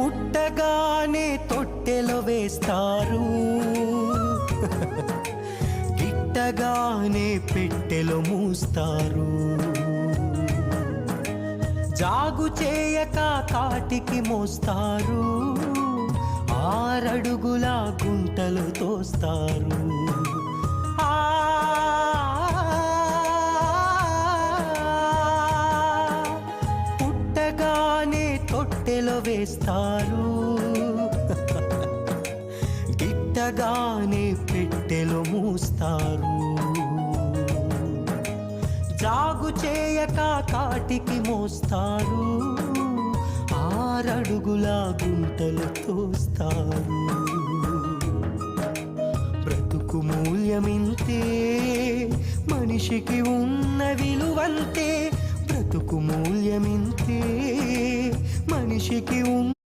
పుట్టగానే తొట్టెలో వేస్తారు. గిట్టగానే పెట్టెలో మూస్తారు. జాగు చేయక కాటికి మోస్తారు. ఆరడుగుల గుంటలు తోస్తారు. అనే తొట్టెలో వేస్తారు. గిట్టగానే పెట్టెలో మూస్తారు. జాగు చేయక కాటికి మోస్తారు. ఆరడుగుల గుంటలు తోస్తారు. బ్రతుకు మూల్యమింతే మనిషికి ఉన్న విలువ మనిషికి ఉన్న